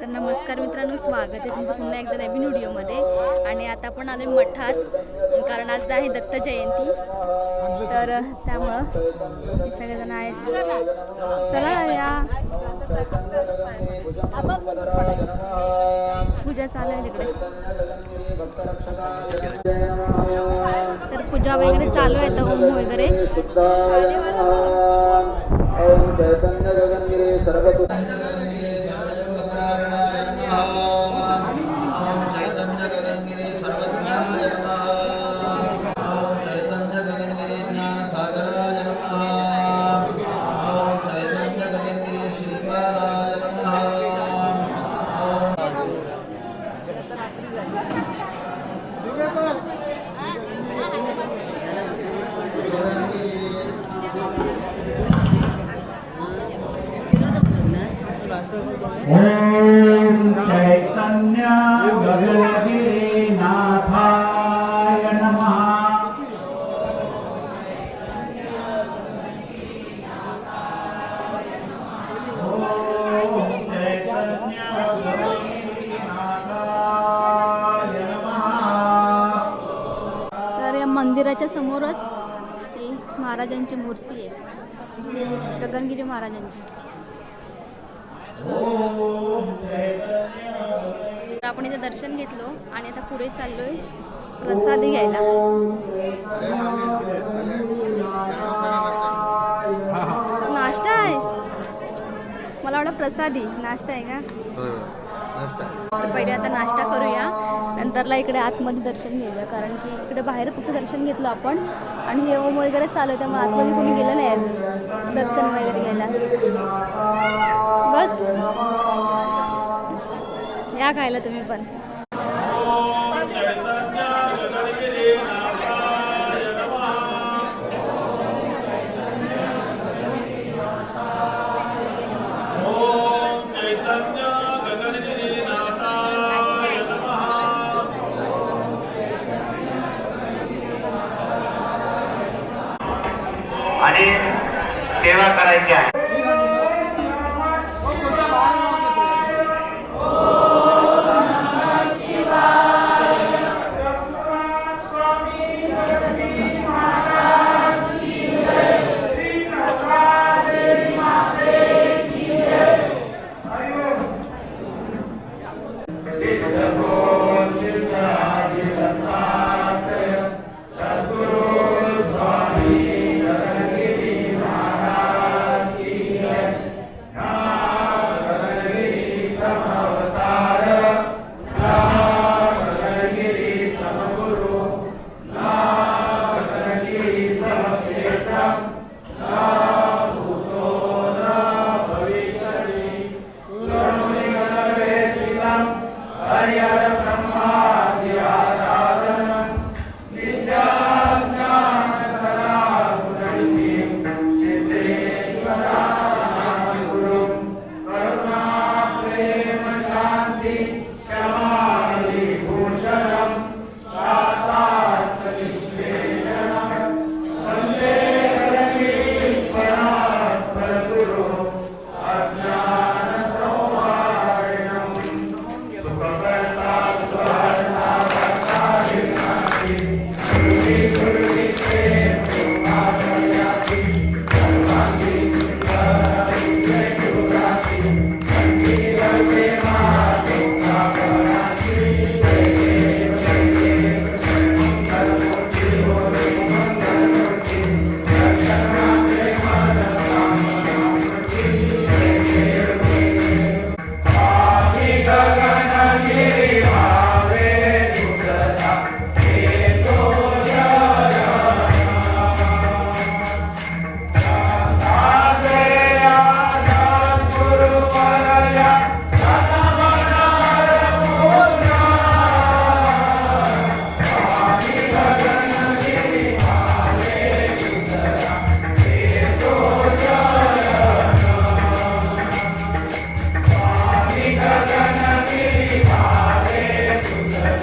तर नमस्कार मित्रांनो स्वागत आहे तुमचं पुन्हा एकदा नवीन व्हिडिओमध्ये. आणि आता आपण आलो मठात कारण आज आहे दत्त जयंती. तर त्यामुळं सगळेजण आहेत. चला या. पूजा चालू आहे तिकडे. तर पूजा वगैरे चालू आहे तर होम वगैरे. सर्व मंदिराच्या समोरच ही महाराजांची मूर्ती आहे. गगनगिरी महाराजांची. तर आपण इथे दर्शन घेतलो आणि आता पुढे चाललोय प्रसादी घ्यायला. नाश्ता आहे. मला वाटलं प्रसादी नाश्ता आहे का? तर पहिले आता नाश्ता करूया. नंतरला इकडे आतमध्ये दर्शन घेऊया कारण की इकडे बाहेर फक्त दर्शन घेतलं आपण. आणि हे ओम वगैरे चालू आहे त्यामुळे आतमध्ये कोणी गेलं नाही अजून. दर्शन वगैरे घ्यायला. बस. या खायला तुम्ही पण. करायची आहे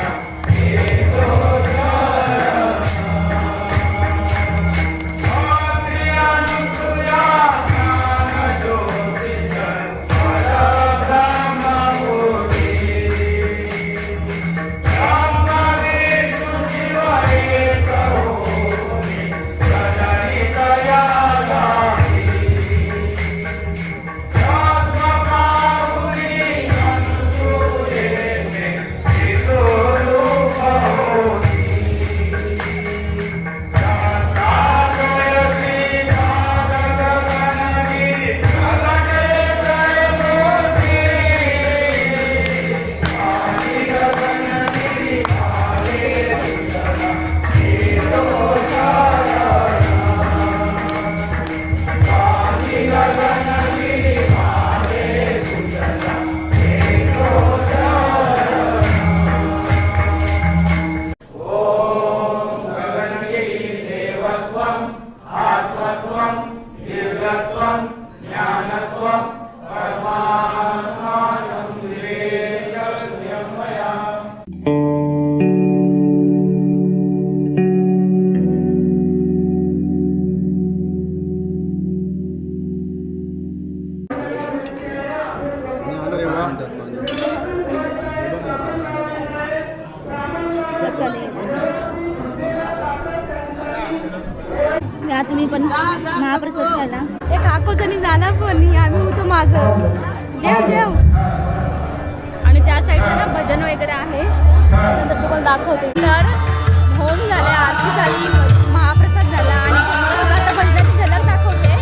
Amen. नंतर तुम्हाला दाखवते. तर होम झाले आरती झाली महाप्रसाद झाला आणि तुम्हाला तुम्हाला आता भजनाची झलक दाखवते.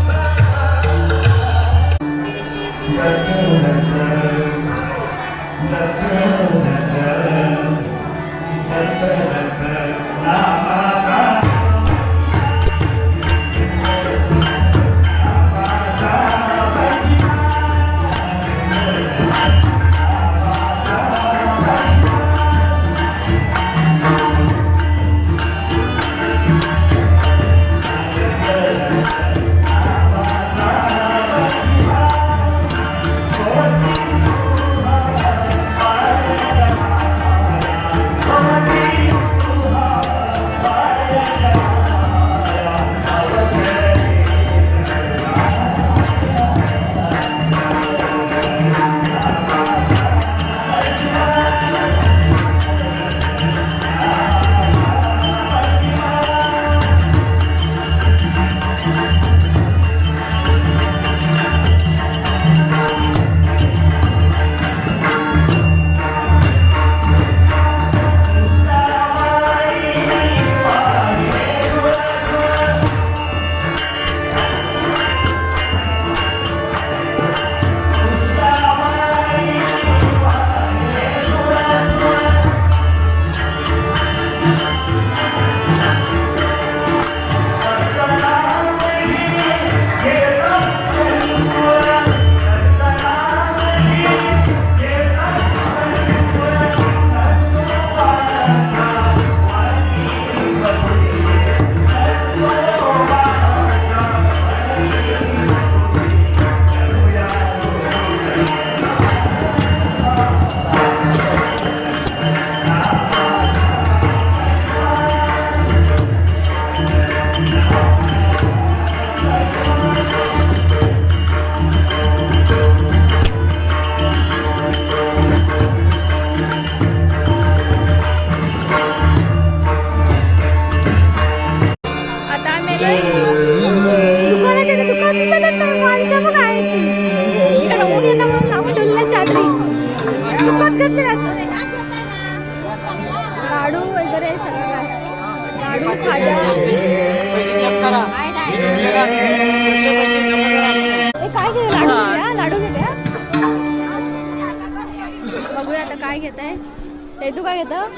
येतो का येतं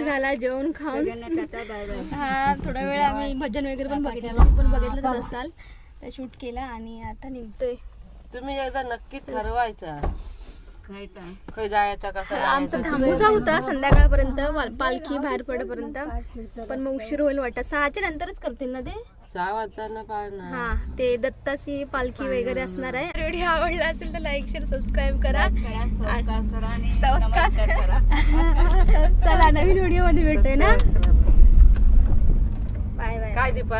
काय झाला? जेवण खाऊन? हा थोडा वेळ आम्ही भजन वगैरे पण बघितलं. पण बघितलंच असाल. त्या शूट केला आणि आता निघतोय. तुम्ही एकदा नक्की ठरवायचा. खय जायचा कसा आमचा थांबूचा होता संध्याकाळपर्यंत पाल- पालखी बाहेर पडेपर्यंत. पण मग उशीर होईल वाटतं. सहाच्या नंतरच करतील ना ते? सहा वाजताना हा ते दत्ताची पालखी वगैरे असणार आहे. व्हिडिओ आवडला असेल तर लाईक शेअर सबस्क्राईब करा. संस्कार करा चला नवीन व्हिडिओमध्ये भेटतोय ना बाय बाय काय दीपा?